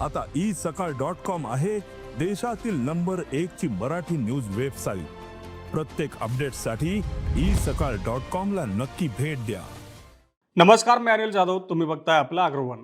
आता ई सकाळ dot com आहे देशातील नंबर एक ची मराठी न्यूज वेबसाईट. प्रत्येक अपडेटसाठी ई सकाळ डॉट कॉम ला नक्की भेट द्या. नमस्कार मी अनिल जाधव. तुम्ही बघताय आपला अग्रवन.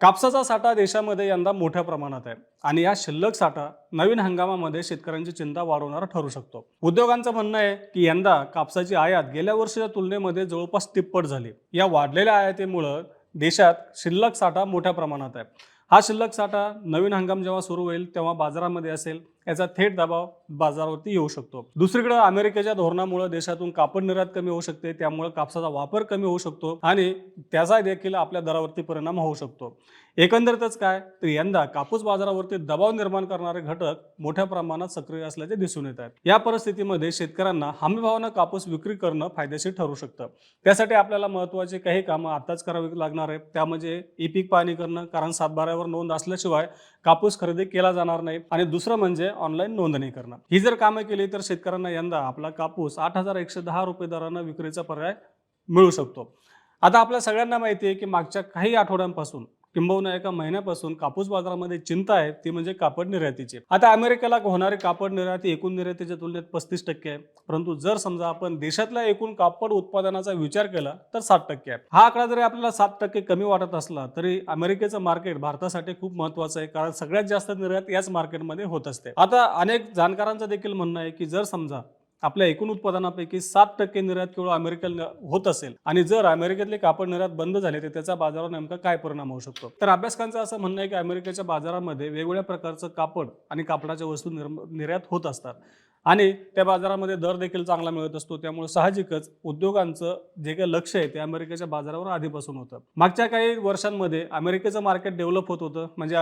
कापसाचा साठा देशामध्ये यंदा मोठ्या प्रमाणात आहे आणि या शिल्लक साठा नवीन हंगामामध्ये शेतकऱ्यांची चिंता वाढवणारा ठरू शकतो. उद्योगांचं म्हणणं आहे की यंदा कापसाची आयात गेल्या वर्षीच्या तुलनेमध्ये जवळपास तिप्पट झाली. या वाढलेल्या आयातीमुळं देशात शिल्लक साठा मोठ्या प्रमाणात आहे. हा शिल्लक साठा नवीन हंगाम जेव्हा सुरू होईल तेव्हा बाजारामध्ये असेल. याचा थेट दबाव बाजारावरती येऊ शकतो. दुसरीकडे अमेरिकेच्या धोरणामुळे देशातून कापड निर्यात कमी होऊ शकते त्यामुळे कापसाचा वापर कमी होऊ शकतो आणि त्याचा देखील आपल्या दरावरती परिणाम होऊ शकतो. एकंदरीतच काय? तर यंदा कापूस बाजारावरती दबाव निर्माण करणारे घटक मोठ्या प्रमाणात सक्रिय असल्याचे दिसून येत आहेत. या परिस्थितीमध्ये शेतकऱ्यांना हमीभावानं कापूस विक्री करणं फायदेशीर ठरू शकतं. त्यासाठी आपल्याला महत्त्वाचे काही कामं आताच करावी लागणार आहेत. त्या म्हणजे ई पीक पाहणी करणं कारण सातबाऱ्यावर नोंद असल्याशिवाय कापूस खरेदी केला जाणार नाही. आणि दुसरं म्हणजे ऑनलाईन नोंदणी करणार ही जर कामं केली तर शेतकऱ्यांना यंदा आपला कापूस आठ हजार एकशे दहा रुपये दरानं विक्रीचा पर्याय मिळू शकतो. आता आपल्या सगळ्यांना माहिती आहे की मागच्या काही आठवड्यांपासून किंबहुना एका महिन्यापासून कापूस बाजारामध्ये चिंता आहे ती म्हणजे कापड निर्यातीची. आता अमेरिकेला होणारी कापड निर्याती एकूण निर्यातीच्या तुलनेत पस्तीस टक्के आहे. परंतु जर समजा आपण देशातल्या एकूण कापड उत्पादनाचा विचार केला तर सात टक्के आहे. हा आकडा जरी आपल्याला सात टक्के कमी वाटत असला तरी अमेरिकेचं मार्केट भारतासाठी खूप महत्वाचं आहे कारण सगळ्यात जास्त निर्यात याच मार्केटमध्ये होत असते. आता अनेक जाणकारांचं देखील म्हणणं आहे की जर समजा आपल्या एकूण उत्पादनापैकी सात टक्के निर्यात केवळ अमेरिकेला होत असेल. आणि जर अमेरिकेतले कापड निर्यात बंद झाले तर त्याचा बाजारावर नेमका काय परिणाम होऊ शकतो? तर अभ्यासकांचं असं म्हणणं आहे की अमेरिकेच्या बाजारामध्ये वेगवेगळ्या प्रकारचं कापड आणि कापडाच्या वस्तू निर्यात होत असतात. आणि त्या बाजारामध्ये दर देखील चांगला मिळत असतो. त्यामुळे साहजिकच उद्योगांचं जे काही लक्ष आहे ते अमेरिकेच्या बाजारावर आधीपासून होतं. मागच्या काही वर्षांमध्ये अमेरिकेचं मार्केट डेव्हलप होत होतं. म्हणजे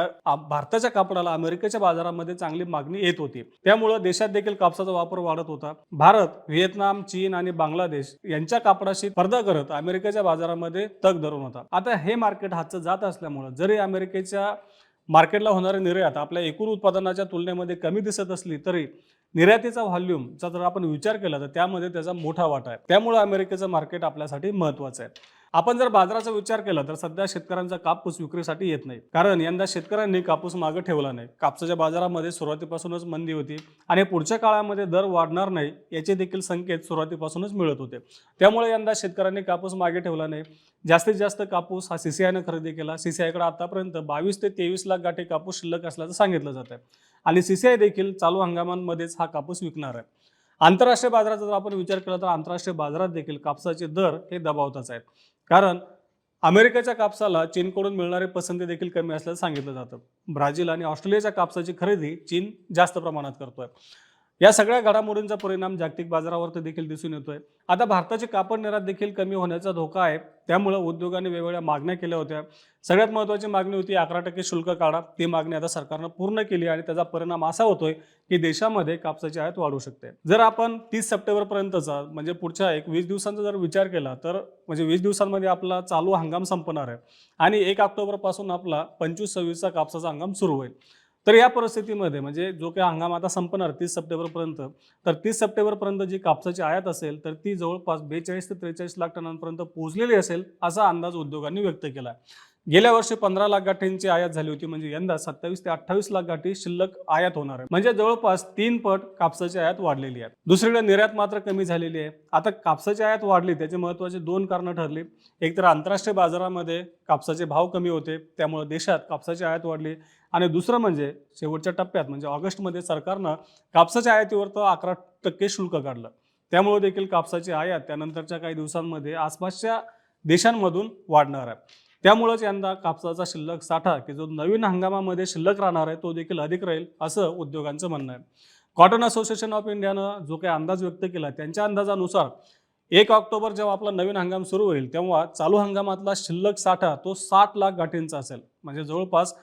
भारताच्या कापडाला अमेरिकेच्या बाजारामध्ये चांगली मागणी येत होती. त्यामुळं देशात देखील कापसाचा वापर वाढत होता. भारत व्हिएतनाम चीन आणि बांगलादेश यांच्या कापडाशी स्पर्धा करत अमेरिकेच्या बाजारामध्ये तग धरून होता. आता हे मार्केट हातचं जात असल्यामुळं जरी अमेरिकेच्या मार्केटला होणारे निर्यात आपल्या एकूण उत्पादनाच्या तुलनेमध्ये कमी दिसत असली तरी निर्यातीचा व्हॉल्यूमचा जर आपण विचार केला तर त्यामध्ये त्याचा मोठा वाटा आहे. त्यामुळे अमेरिकेचं मार्केट आपल्यासाठी महत्वाचं आहे. आपण जर बाजाराचा विचार केला तर सध्या शेतकऱ्यांचा कापूस विक्रीसाठी येत नाही. कारण यंदा शेतकऱ्यांनी कापूस मागे ठेवला नाही. कापसाच्या बाजारामध्ये सुरुवातीपासूनच मंदी होती आणि पुढच्या काळामध्ये दर वाढणार नाही याचे देखील संकेत सुरुवातीपासूनच मिळत होते. त्यामुळे यंदा शेतकऱ्यांनी कापूस मागे ठेवला नाही. जास्तीत जास्त कापूस हा सीसीआयनं खरेदी केला. सीसीआयकडे आतापर्यंत बावीस ते तेवीस लाख गाठी कापूस शिल्लक असल्याचं सांगितलं जात आहे आणि सीसीआय देखील चालू हंगामांमध्येच हा कापूस विकणार आहे. आंतरराष्ट्रीय बाजाराचा जर आपण विचार केला तर आंतरराष्ट्रीय बाजारात देखील कापसाचे दर हे दबावताच आहेत. कारण अमेरिकेच्या कापसाला चीनकडून मिळणारी पसंती देखील कमी असल्याचं सांगितलं जातं. ब्राझील आणि ऑस्ट्रेलियाच्या कापसाची खरेदी चीन जास्त प्रमाणात करतोय. या सगळ्या घडामोडींचा परिणाम जागतिक बाजारावर देखील दिसून येतोय. आता भारताची कापड निर्यात देखील कमी होण्याचा धोका आहे. त्यामुळे उद्योगाने वेगवेगळ्या मागण्या केल्या होत्या. सगळ्यात महत्त्वाची मागणी होती अकरा टक्के शुल्क काढा. ती मागणी आता सरकारनं पूर्ण केली आणि त्याचा परिणाम असा होतोय की देशामध्ये कापसाची आयात वाढू शकते. जर आपण तीस सप्टेंबरपर्यंतचा म्हणजे पुढच्या एक वीस दिवसांचा जर विचार केला तर म्हणजे वीस दिवसांमध्ये आपला चालू हंगाम संपणार आहे. आणि एक ऑक्टोबरपासून आपला पंचवीस सव्वीसचा कापसाचा हंगाम सुरू होईल. तर या परिस्थितीमध्ये म्हणजे जो काही हंगाम आता संपणार तीस सप्टेंबरपर्यंत तर तीस सप्टेंबरपर्यंत जी कापसाची आयात असेल तर ती जवळपास बेचाळीस ते त्रेचाळीस लाख टनांपर्यंत पोहोचलेली असेल असा अंदाज उद्योगांनी व्यक्त केला गेल्या वर्षी पंधरा लाख गाठींची आयात झाली होती म्हणजे यंदा सत्तावीस ते अठ्ठावीस लाख गाठी शिल्लक आयात होणार आहे. म्हणजे जवळपास तीन पट कापसाची आयात वाढलेली आहे दुसरीकडे निर्यात मात्र कमी झालेली आहे. आता कापसाची आयात वाढली त्याचे महत्त्वाचे दोन कारणं ठरली. एक तर आंतरराष्ट्रीय बाजारामध्ये कापसाचे भाव कमी होते त्यामुळे देशात कापसाची आयात वाढली. आणि दुसरं म्हणजे शेवटच्या टप्प्यात म्हणजे ऑगस्टमध्ये सरकारनं कापसाच्या आयातीवर तर अकरा टक्के शुल्क काढलं. त्यामुळे देखील कापसाची आयात त्यानंतरच्या काही दिवसांमध्ये आसपासच्या देशांमधून वाढणार आहे. त्यामुळेच यंदा कापसाचा शिल्लक साठा की जो नवीन हंगामामध्ये शिल्लक राहणार आहे तो देखील अधिक राहील असं उद्योगांचं म्हणणं आहे. कॉटन असोसिएशन ऑफ इंडियानं जो काही अंदाज व्यक्त केला त्यांच्या अंदाजानुसार एक ऑक्टोबर जेव्हा आपला नवीन हंगाम सुरू होईल तेव्हा चालू हंगामातला शिल्लक साठा तो साठ लाख गाठींचा असेल. म्हणजे जवळपास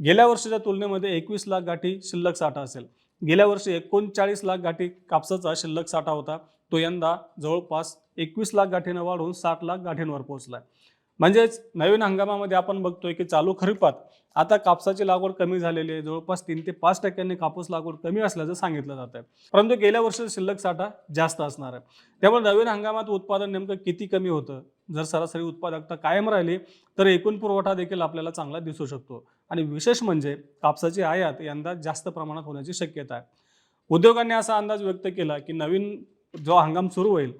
गेल्या वर्षीच्या तुलनेमध्ये एकवीस लाख गाठी शिल्लक साठा असेल. गेल्या वर्षी एकोणचाळीस लाख गाठी कापसाचा शिल्लक साठा होता. तो यंदा जवळपास एकवीस लाख गाठीनं वाढून साठ लाख गाठींवर पोहोचला म्हणजेच नवीन हंगामामध्ये आपण बघतोय की चालू खरीपात आता कापसाची लागवड कमी झालेली आहे. जवळपास तीन ते पाच टक्क्यांनी कापूस लागवड कमी असल्याचं सांगितलं जात आहे परंतु गेल्या वर्षी शिल्लक साठा जास्त असणार आहे. त्यामुळे नवीन हंगामात उत्पादन नेमकं किती कमी होतं? जर सरासरी उत्पादकता कायम राहिली तर एकूण पुरवठा देखील आपल्याला चांगला दिसू शकतो. आणि विशेष म्हणजे कापसाची आयात यंदा जास्त प्रमाणात होण्याची शक्यता आहे. उद्योगांनी असा अंदाज व्यक्त केला की नवीन जो हंगाम सुरू होईल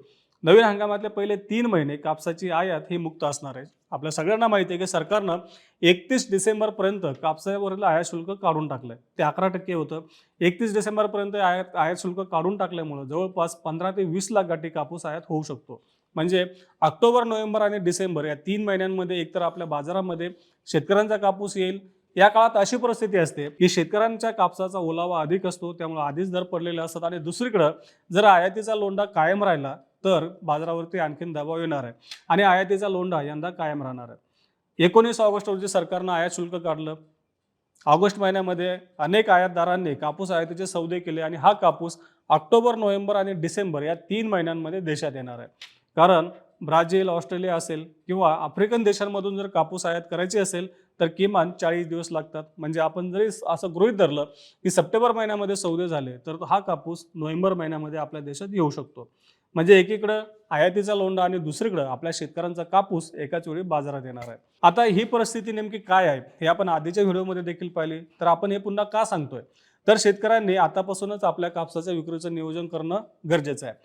नवीन हंगामातले पहिले तीन महिने कापसाची आयात ही मुक्त असणार आहे. आपल्या सगळ्यांना माहिती आहे की सरकारनं एकतीस डिसेंबरपर्यंत कापसावरील आयात शुल्क काढून टाकलं आहे ते अकरा टक्के होतं. एकतीस डिसेंबरपर्यंत आयात आयात शुल्क काढून टाकल्यामुळं जवळपास पंधरा ते वीस लाख गाठी कापूस आयात होऊ शकतो. म्हणजे ऑक्टोबर नोव्हेंबर आणि डिसेंबर या तीन महिन्यांमध्ये एकतर आपल्या बाजारामध्ये शेतकऱ्यांचा कापूस येईल. या काळात अशी परिस्थिती असते की शेतकऱ्यांच्या कापसाचा ओलावा अधिक असतो त्यामुळे आधीच दर पडलेले असतात आणि दुसरीकडं जर आयातीचा लोंढा कायम राहिला तर बाजारावरती आणखीन दबाव येणार आहे आणि आयातीचा लोंढा यंदा कायम राहणार आहे. एकोणीस ऑगस्ट रोजी सरकारनं आयात शुल्क काढलं. ऑगस्ट महिन्यामध्ये अनेक आयातदारांनी कापूस आयातीचे सौदे केले आणि हा कापूस ऑक्टोबर नोव्हेंबर आणि डिसेंबर या तीन महिन्यांमध्ये देशात येणार आहे. कारण ब्राझील ऑस्ट्रेलिया असेल किंवा आफ्रिकन देशांमधून जर कापूस आयात करायची असेल तर किमान चाळीस दिवस लागतात. म्हणजे आपण जरी असं गृहीत धरलं की सप्टेंबर महिन्यामध्ये सौदे झाले तर हा कापूस नोव्हेंबर महिन्यामध्ये आपल्या देशात येऊ शकतो. म्हणजे एकीकडं आयातीचा लोंढा आणि दुसरीकडं आपल्या शेतकऱ्यांचा कापूस एकाच वेळी बाजारात येणार आहे. आता ही परिस्थिती नेमकी काय आहे हे आपण आधीच्या व्हिडिओमध्ये देखील पाहिली. तर आपण हे पुन्हा का सांगतोय? तर शेतकऱ्यांनी आतापासूनच आपल्या कापसाच्या विक्रीचं नियोजन करणं गरजेचं आहे.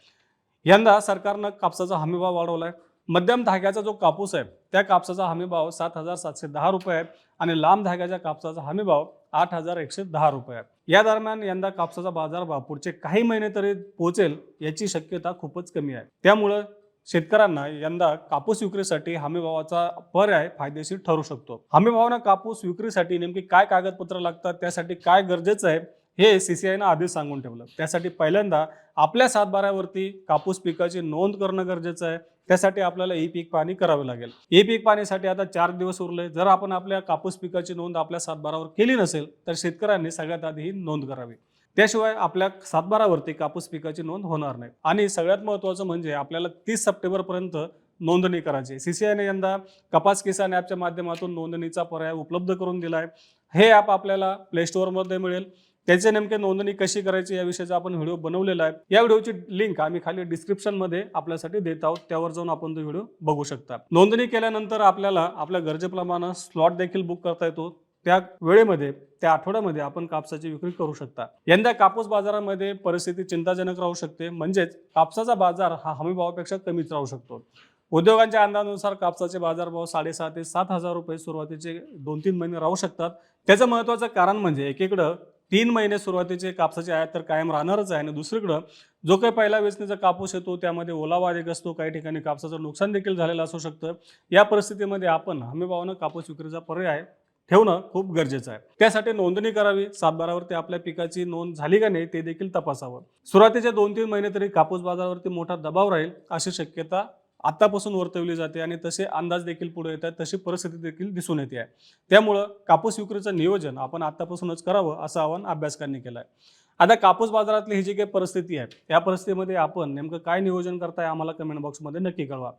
यंदा सरकारनं कापसाचा हमीभाव वाढवला आहे मध्यम धाग्याचा जो कापूस आहे त्या कापसाचा हमीभाव सात हजार सातशे दहा रुपये आहे आणि लांब धाग्याच्या कापसाचा हमीभाव आठ हजार एकशे दहा रुपये आहे. या दरम्यान यंदा कापसाचा बाजारभाव पुढचे काही महिने तरी पोहोचेल याची शक्यता खूपच कमी आहे. त्यामुळं शेतकऱ्यांना यंदा कापूस विक्रीसाठी हमीभावाचा पर्याय फायदेशीर ठरू शकतो. हमीभावानं कापूस विक्रीसाठी नेमकी काय कागदपत्र लागतात त्यासाठी काय गरजेचं आहे हे सी सी आयनं आधीच सांगून ठेवलं. त्यासाठी पहिल्यांदा आपल्या सातबाऱ्यावरती कापूस पिकाची नोंद करणं गरजेचं आहे. त्यासाठी आपल्याला ई पीक पाणी करावं लागेल. ई पीक पाणीसाठी आता चार दिवस उरले. जर आपण आपल्या कापूस पिकाची नोंद आपल्या सातबारावर केली नसेल तर शेतकऱ्यांनी सगळ्यात आधी ही नोंद करावी. त्याशिवाय आपल्या सातबारावरती कापूस पिकाची नोंद होणार नाही. आणि सगळ्यात महत्त्वाचं म्हणजे आपल्याला तीस सप्टेंबरपर्यंत नोंदणी करायची. सी सी आयने यंदा कपास किसान ॲपच्या माध्यमातून नोंदणीचा पर्याय उपलब्ध करून दिला आहे हे ॲप आपल्याला प्ले स्टोअरमध्ये मिळेल. त्याचे नेमके नोंदणी कशी करायची या विषयाचा आपण व्हिडिओ बनवलेला आहे. या व्हिडिओची लिंक आम्ही खाली डिस्क्रिप्शनमध्ये आपल्यासाठी देत आहोत. त्यावर जाऊन आपण तो व्हिडिओ बघू शकता. नोंदणी केल्यानंतर आपल्याला आपल्या गरजेप्रमाणे स्लॉट देखील बुक करता येतो. त्या वेळेमध्ये त्या आठवड्यामध्ये आपण कापसाची विक्री करू शकता. यंदा कापूस बाजारामध्ये परिस्थिती चिंताजनक राहू शकते. म्हणजेच कापसाचा बाजार हा हमीभावापेक्षा कमीच राहू शकतो. उद्योगांच्या अंदाजानुसार कापसाचे बाजारभाव साडेसहा ते सात हजार रुपये सुरुवातीचे दोन तीन महिने राहू शकतात. त्याचं महत्त्वाचं कारण म्हणजे एकीकडं तीन महिने सुरुवातीचे कापसाचे आयात तर कायम राहणारच आहे. आणि दुसरीकडं जो काही पहिला वेचणीचा कापूस येतो त्यामध्ये ओलावा अधिक असतो काही ठिकाणी कापसाचं नुकसान देखील झालेलं असू शकतं. या परिस्थितीमध्ये आपण हमीभावानं कापूस विक्रीचा पर्याय ठेवणं खूप गरजेचं आहे. त्यासाठी नोंदणी करावी. सातबारावरती आपल्या पिकाची नोंद झाली का नाही ते देखील तपासावं. सुरुवातीचे दोन तीन महिने तरी कापूस बाजारावरती मोठा दबाव राहील अशी शक्यता आतापासून वर्तवली जाते आणि तसे अंदाज देखील पुढे येतात तशी परिस्थिती देखील दिसून येते आहे. त्यामुळं कापूस विक्रीचं नियोजन आपण आतापासूनच करावं असं आवाहन अभ्यासकांनी केलं आहे आता कापूस बाजारातली ही जी काही परिस्थिती आहे या परिस्थितीमध्ये आपण नेमकं काय नियोजन करताय आम्हाला कमेंट बॉक्समध्ये नक्की कळवा.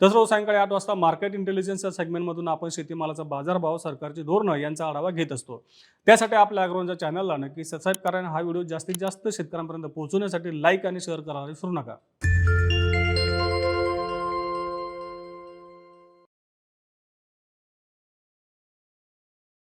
तसं रोज सायंकाळी आठ वाजता मार्केट इंटेलिजन्स या सेगमेंटमधून आपण शेतीमालाचा बाजारभाव सरकारची धोरणं यांचा आढावा घेत असतो. त्यासाठी आपल्या अग्रोनच्या चॅनलला नक्की सबस्क्राईब करा आणि हा व्हिडिओ जास्तीत जास्त शेतकऱ्यांपर्यंत पोहोचवण्यासाठी लाईक आणि शेअर करायला विसरू नका.